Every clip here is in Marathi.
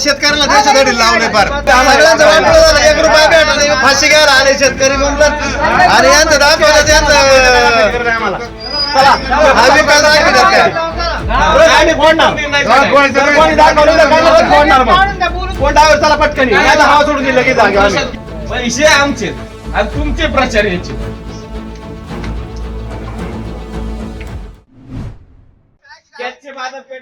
शेतकऱ्याला देशासाठी लावले फार. सगळ्यांचं वाटलं झालं एक रुपया भेटा नाही फाशी घ्यायला आले शेतकरी म्हणतात. आणि यांचं हा विकास आम्ही फोडणार कोणी दाखवलं फोडणार मग कोण डायव्हर चला पटकनी हवा सोडून दिलं की पैसे आमचे आणि तुमचे प्रचार याचे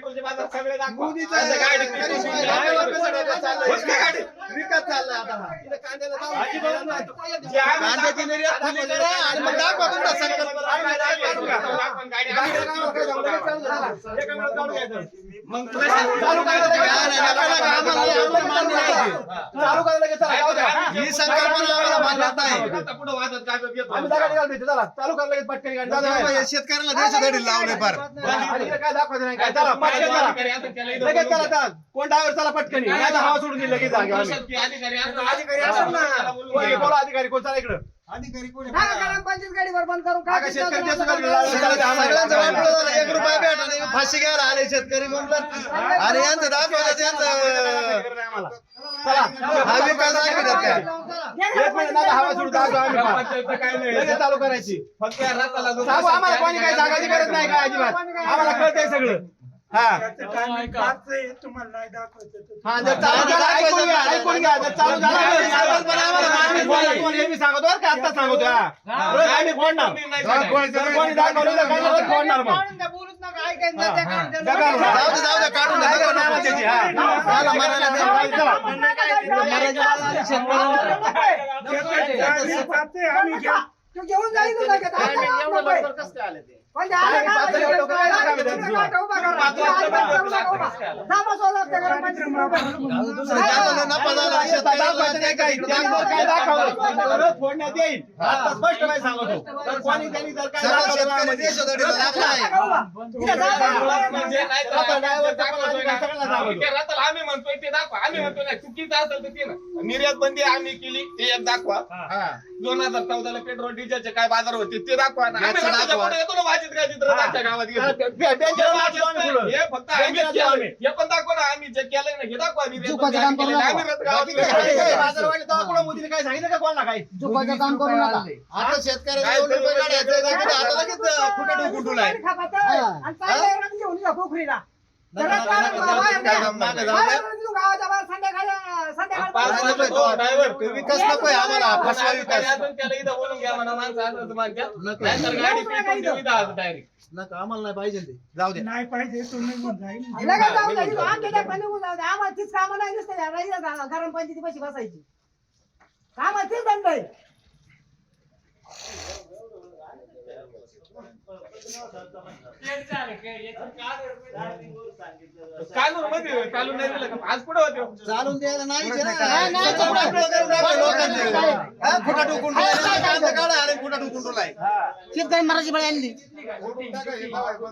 पेट्रोलचे बाजार सगळे दाखवा आता गाडी पेट्रोल शिवाय आहे. बस का गाडी? विकास चाललाय आता हा. अजिबात नाही. जे आम्ही कांद्याची निर्यात खुली करा आणि मग दाखवा तुमचा संकल्प आम्ही दाखवू का? आपण गाडी आम्ही मग चालू करायला काय लगेच. नाही. चालू लगेच. ही संकल्पना आम्हाला मान्य नाही. आता पुढं वाजत कागद घेतो. आम्ही जागा निघाल तिथे, चला. करायला लगेच पटकन गाडी. या शेतकऱ्याला देशासाठी लावले फार. काय दाखवायचं नाही काय? चला पटकन चला. लगेच चला चला. कोण डायव्हर चला पटकनी. हवा सोडून दिलं की जागे अधिकारी. बोला अधिकारी कोण? चला इकडं. अधिकारी कोणी काय करा, पंचवीस गाडीवर बंद करून काय का शेतकरी करणार? देशोधडी लावलं. सगळ्यांचं वाटलं झालं एक रुपया भेटा नाही फाशी घ्यायला आले शेतकरी म्हणतात आणि यांचं दाखवतात यांचं चला हा विकास दाखवतात काय एक मिनिट नका हवा सोडून जाऊ द्या आम्ही फार. पंचायत काय नाही. लगेच चालू करायची फक्त या रथाला जो सांगू आम्हाला कोणी काही प्रशासकीय सांगायची गरज नाही काय अजिबात आम्हाला कळतंय सगळं हा. हा जर चालू झालं, ऐकून घ्या ऐकून घ्या. जर चालू झालं संकल्पना आम्हाला मान्य तुम्हाला नाही. तुम्हाला हे मी सांगतो बरं का आता सांगतो हा. रोज आम्ही फोडणार. जर कोणी दाखवलं तर काही रोज फोडणार मग. काढून जाऊ दे, जाऊ दे, नको, नको. त्याची, हा. मरायला. चला. घेऊन जाईल आलं काय. पाच काय फोडण्यात येईल आता स्पष्ट सांगतो तर कोणी त्यांनी जर. म्हणजे आम्ही म्हणतोय ते दाखवा आम्ही चुकीचं असेल तर ते ना निर्यात बंदी आम्ही केली ते एक दाखवा दोन हजार चौदाला पेट्रोल डिझेलचे काय बाजार होते ते दाखवा आम्ही येतो ना वाचित काय चित्र गावात हा, गेलो. ते- ते- त्यांच्या हे नावाचं आम्ही वाचित पुढं. नाही. हे फक्त आम्हीच त्यांच्या केलं. नावाने. हे पण दाखवा ना आम्ही जे केलंय ना हे दाखवा निर्यात चुकाचं बंदी काम आम्ही करू केलेलं. नका. आम्ही रथ गावात बाकी गेलो. काय काय नाही. बाजारवाले तेव्हा कुठं मोदीने काय सांगितलं का कोणाला काही चुकाचं काम करू नका. आता शेतकऱ्याला दोन रुपये काढायचे जागी तर आता लगेच कुठे डुकून ठेवलाय गाडी खापाचं. आणि चाललंय रथ घेऊन जा पोखरीला. नका, घरात नका, बाहेर नका, बाहेर नका, द्या. नका, नका, जाऊ बाहेर संध्याकाळी संध्याकाळी पाच बाहेर वाजता निघू. तो driver ते विकास नकोय आम्हाला फसवा विकास त्याला इथं बोलून घ्या म्हणा माणसं असं म्हणतात. नको. नाहीतर गाडी पेटवून देऊ इथं आज direct. नका आम्हाला नाही पाहिजे ते जाऊ दे नाही पाहिजे तो निघून जाईल लगेच जाऊ द्या. इथं आमच्या देखता निघून जाऊ द्या. आम्हाला तीच कामं नाही नुसतं या राहिलं गरम पंचायती पैसे बसायची आम्हाला तीच दंड आहे कालून मध्ये कालून नाही दिलं का? आज कुठं होते. चालून द्यायला नाही विचार नाही, नाही, सगळं वाटलं करून टाकलं लोकांचे. हा, ठेवलाय, कांदा काढा ठेवलाय. मराठी बळी आणली.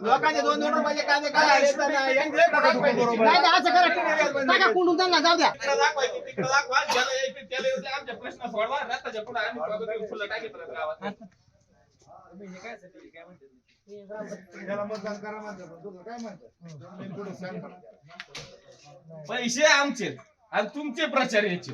लोकांचे दोन दोन रुपयाचे कांदे काय नाही. नाही असं करा. टाका कुंडून त्यांना जाऊ द्या. ज्याला यायचं त्याला करू. गावात पैसे आमचे आणि तुमचे प्रचार याचे.